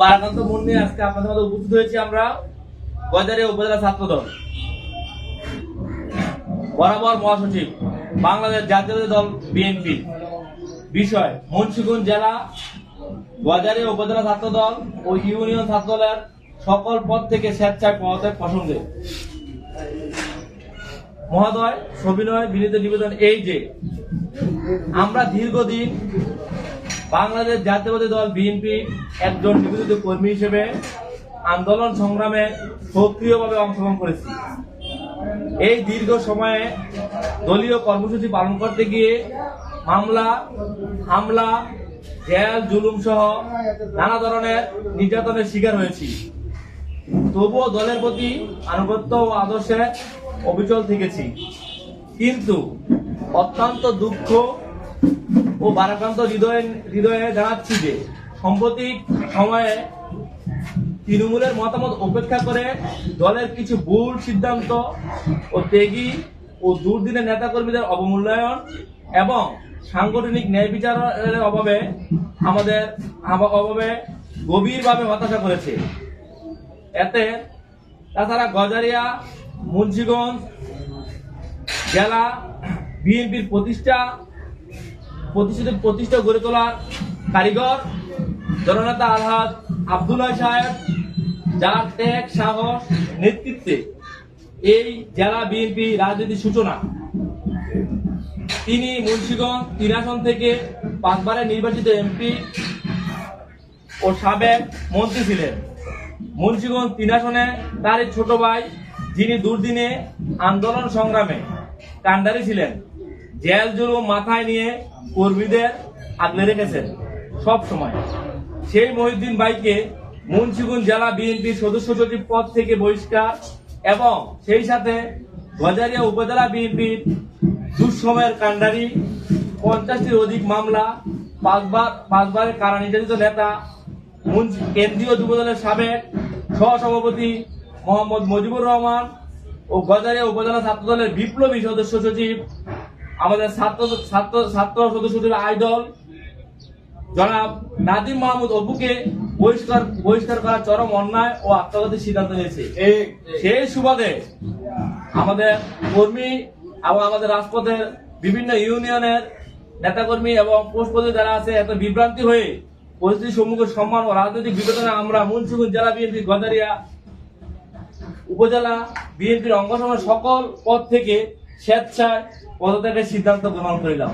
বারাকান্ত মন নিয়ে আজকে আপনাদের মধ্যে উপস্থিত হয়েছি আমরা গজারিয়া উপজেলা ছাত্র দল। বরাবর মহাসচিব, বাংলাদেশ জাতীয় দল বিএনপি। বিষয়, মুন্সিগঞ্জ জেলা গজারিয়া উপজেলা ছাত্র দল ও ইউনিয়ন ছাত্র দলের সকল পদ থেকে স্বেচ্ছায় পদত্যাগ প্রসঙ্গে। মহোদয়, সবিনয়, বিনীত নিবেদন এই যে, আমরা দীর্ঘদিন বাংলাদেশ জাতীয়বাদী দল বিএনপি একজন নিবেদিত কর্মী হিসেবে আন্দোলন সংগ্রামে সক্রিয়ভাবে অংশগ্রহণ করেছি। এই দীর্ঘ সময়ে দলীয় কর্মসূচি পালন করতে গিয়ে মামলা, হামলা, জেল, জুলুম সহ নানা ধরনের নির্যাতনের শিকার হয়েছি। তবুও দলের প্রতি আনুগত্য ও আদর্শে অবিচল থেকেছি। কিন্তু অত্যন্ত দুঃখ ও বারাক্রান্ত হৃদয়ে হৃদয়ে জানাচ্ছি যে সাম্প্রতিক সময়ে তৃণমূলের মতামত উপেক্ষা করে দলের কিছু ভুল সিদ্ধান্ত ও ত্যাগী ও দুর্দিনের নেতাকর্মীদের অবমূল্যায়ন এবং সাংগঠনিক ন্যায় বিচারের অভাবে আমাদের অভাবে গভীরভাবে হতাশা করেছে। এতে তাছাড়া গজারিয়া, মুন্সিগঞ্জ জেলা বিএনপির প্রতিষ্ঠা প্রতিষ্ঠিত প্রতিষ্ঠা গড়ে তোলার কারিগর জননেতা আলহাজ আবদুল্লাহ সাহেব যার ত্যাগ, সাহস, নেতৃত্বে এই জেলা বিএনপি রাজনীতির সূচনা। তিনি মুন্সিগঞ্জ তিন আসন থেকে পাঁচবারের নির্বাচিত এমপি ও সাবেক মন্ত্রী ছিলেন। মুন্সিগঞ্জ তিন আসনে তার ছোট ভাই, যিনি দুর্দিনে আন্দোলন সংগ্রামে কান্ডারি ছিলেন। জেল জুলুম মাথায় নিয়ে কর্মীদের আগলে রেখেছেন সব সময়। সেই মহিউদ্দিন ভাইকে মুন্সিগঞ্জ জেলা বিএনপির সদস্য সচিব পদ থেকে বহিষ্কার এবং সেই সাথে গজারিয়া উপজেলা বিএনপির দুঃসময়ের কান্ডারি পঞ্চাশটির অধিক মামলা, পাঁচবার পাঁচবারের কারা নির্যাতিত নেতা কেন্দ্রীয় যুবদলের সাবেক সহসভাপতি মোহাম্মদ মুজিবুর রহমান ও গজারিয়া উপজেলা ছাত্রদলের বিপ্লবী সদস্য সচিব আমাদের ছাত্র ছাত্র ছাত্র সদস্য সচিব আইদল জনাব নাদিম মাহমুদ অপুকে বহিষ্কার বহিষ্কার করা চরম অন্যায় ও আত্মঘাতী সিদ্ধান্ত নিয়েছে। সেই সুবাদে আমাদের কর্মী এবং আমাদের রাজপথের বিভিন্ন ইউনিয়নের নেতাকর্মী এবং পোস্টপদে যারা আছে এত বিভ্রান্তি হয়ে পরিস্থিতির সম্মুখে সম্মান ও রাজনৈতিক বিবেচনা আমরা মুন্সিগঞ্জ জেলা বিএনপি গজারিয়া উপজেলা বিএনপির অঙ্গ সকল পদ থেকে স্বেচ্ছায় পদত্যাগের সিদ্ধান্ত গ্রহণ করিলাম।